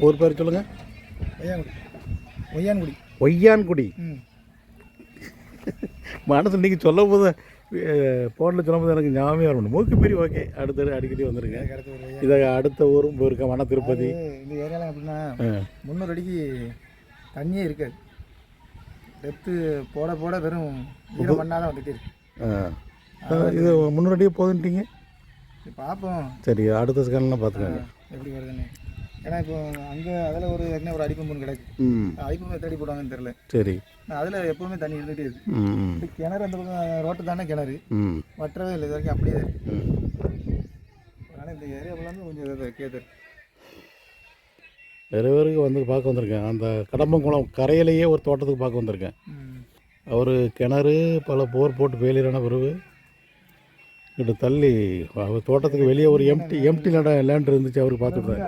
ஊர் பேர் சொல்லுங்கள் ஒய்யான்குடி. ஒய்யான்குடி. ஒய்யான்குடி மனசு நீங்கள் சொல்லும் போது ஃபோனில் சொல்லும் போது எனக்கு ஞாபகம் வரணும் மூக்கு பிரி ஓகே அடுத்த அடிக்கடி ஒய்யா இதை அடுத்த ஊரும் போயிருக்கேன் வன திருப்பதி. இந்த ஏரியாலாம் எப்படின்னா ஆ. முந்நூறு அடிக்கு தண்ணியே இருக்காது. டெப்த்து போட போட வெறும் ஈரம் பண்ணால் தான் வந்துட்டு இருக்கு. இது முன்னாடியே போதுன்ட்டீங்க? சரி பார்ப்போம். சரி அடுத்த ஸ்கேன்லாம் பார்த்துக்கோங்க. எப்படி வருதுன்னு. ஏன்னா இப்போ அங்கே அதில் ஒரு ஏற்கனவே ஒரு அடிப்பம்பு கிடக்கு. அடிப்பம்பு எத்தடி போடுவாங்கன்னு தெரில சரி. அதில் எப்பவுமே தண்ணி இருந்துகிட்டே இருக்கு. கிணறு அந்த பக்கம் ரோட்டு தானே கிணறு. வற்றவே இல்லை இது வரைக்கும் அப்படியே இருக்கு. அதனால் இந்த ஏரியா ஃபுல்லாமே கொஞ்சம் இதாக கேது நிறைய பேருக்கு வந்து பார்க்க வந்திருக்கேன். அந்த கடம்பங்குளம் கரையிலேயே ஒரு தோட்டத்துக்கு பார்க்க வந்திருக்கேன். அவர் கிணறு பல போர் போட்டு ஃபெயிலியரான பிறகு இங்கிட்ட தள்ளி அவர் தோட்டத்துக்கு வெளியே ஒரு எம்டி எம்டி லேண்ட் இருந்துச்சு அவருக்கு பார்த்துருந்தாரு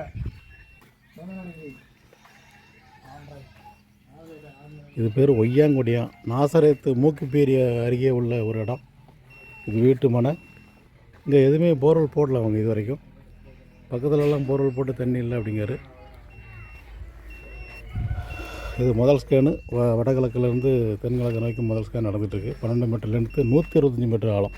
இது பேர் ஒய்யாங்குடியம் நாசரேத்து மூக்குப்பேரிய அருகே உள்ள ஒரு இடம். இது வீட்டு மனை. இங்கே எதுவுமே போர்வெல் போடல அவங்க இது வரைக்கும் பக்கத்துலலாம் போர்வெல் போட்டு தண்ணி இல்லை அப்படிங்காரு இது முதல் ஸ்கேனு வ வடகிழக்குலேருந்து தென்கிழக்கு நோக்கி முதல் ஸ்கேன் நடந்துகிட்ருக்கு பன்னெண்டு மீட்டர் லென்த்து நூற்றி இருபத்தஞ்சி மீட்டர் ஆழம்.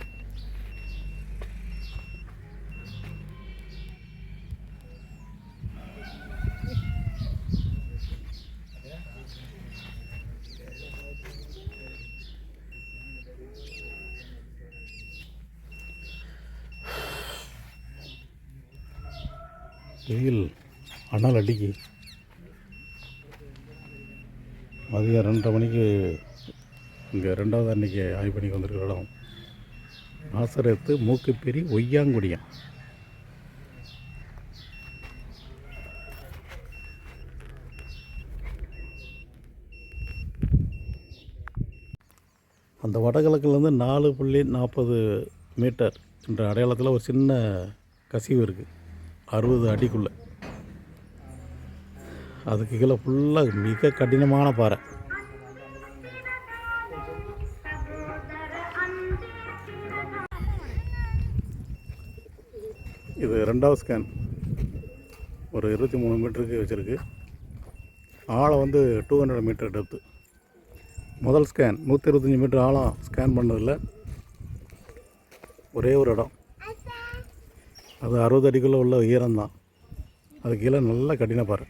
வெயில் அனல் அடிக்கு. மதியம் ரெண்டரை மணிக்கு இங்கே ரெண்டாவது அன்னைக்கு ஆய்வு பண்ணிக்கு வந்திருக்கிற இடம். ஆசிரியத்து மூக்குப்பேரி ஒய்யாங்குடியம் அந்த வடகிழக்குலேருந்து நாலு புள்ளி நாற்பது மீட்டர் என்ற அடையாளத்தில் ஒரு சின்ன கசிவு இருக்குது அறுபது அடிக்குள்ளே. அதுக்கு கீழே ஃபுல்லாக மிக கடினமான பாறை. இது ரெண்டாவது ஸ்கேன் ஒரு இருபத்தி மூணு மீட்டருக்கு வச்சுருக்கு. ஆழம் வந்து டூ ஹண்ட்ரட் மீட்டர் டெப்த்து முதல் ஸ்கேன் நூற்றி இருபத்தஞ்சி மீட்டர் ஆழம் ஸ்கேன் பண்ணதில் ஒரே ஒரு இடம். அது அறுபது அடிக்குள்ளே உள்ள ஈரம்தான் அது கீழே நல்ல கடினப்பார்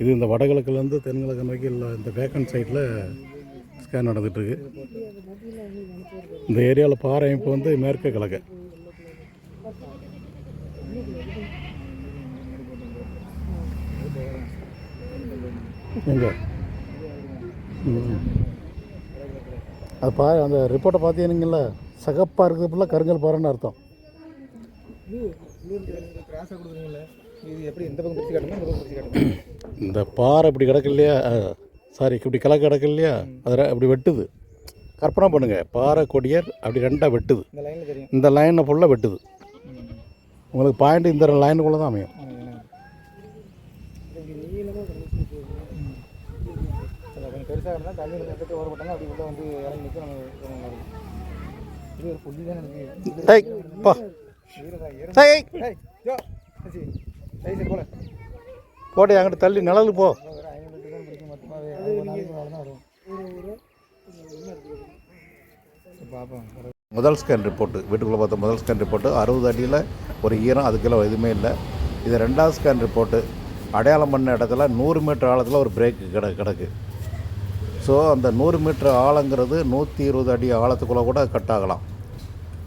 இது இந்த வடகிழக்குலேருந்து தென்கிழக்கு நோக்கி இல்லை இந்த வேக்கன் சைட்டில் ஸ்கேன் நடந்துகிட்ருக்கு இந்த ஏரியாவில் பாறை அமைப்பு வந்து மேற்கு கிழக்கு. அது பா அந்த ரிப்போர்ட்டை பார்த்தீங்கல்ல சகப்பாக இருக்கிறது ஃபுல்லாக கருங்கல் பாறைன்னு அர்த்தம். இந்த பாறை இப்படி கிடக்கு இல்லையா சாரி இப்படி கிழக்கு கிடக்கு இல்லையா அதில் அப்படி வெட்டுது. கற்பனை பண்ணுங்கள் பாறை கொடியர் அப்படி ரெண்டாக வெட்டுது. இந்த லைனில் தெரியும். இந்த லைனை ஃபுல்லாக வெட்டுது. உங்களுக்கு பாயிண்ட் இந்த லைனுக்குள்ளே தான் அமையும். பெருசாக இருந்தால் தண்ணி எடுத்து ஓர போட்டாங்க அப்படி உள்ள வந்து இறங்கி நிற்க நம்ம ஏய் பா. ஈரதா ஈரம் ஏய். ஏய் யோ சரி சரி போல போட்டு அங்கிட்டு தள்ளி நிழலுக்கு போ. முதல் ஸ்கேன் ரிப்போர்ட்டு வீட்டுக்குள்ளே பார்த்த முதல் ஸ்கேன் ரிப்போர்ட்டு அறுபது அடியில் ஒரு ஈரம் அதுக்குள்ள எதுவுமே இல்லை. இது ரெண்டாவது ஸ்கேன் ரிப்போர்ட்டு அடையாளம் பண்ண இடத்துல நூறு மீட்டர் ஆழத்தில் ஒரு பிரேக்கு கிட கிடக்கு. ஸோ அந்த நூறு மீட்டர் ஆழங்கிறது நூற்றி இருபது அடி ஆழத்துக்குள்ளே கூட கட் ஆகலாம்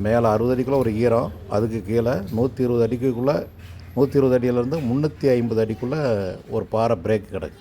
மேலே அறுபது அடிக்குள்ளே ஒரு ஈரம் அதுக்கு கீழே நூற்றி இருபது அடிக்குள்ளே நூற்றி இருபது அடியிலேருந்து முந்நூற்றி ஐம்பது அடிக்குள்ளே ஒரு பாறை பிரேக் கிடக்கு.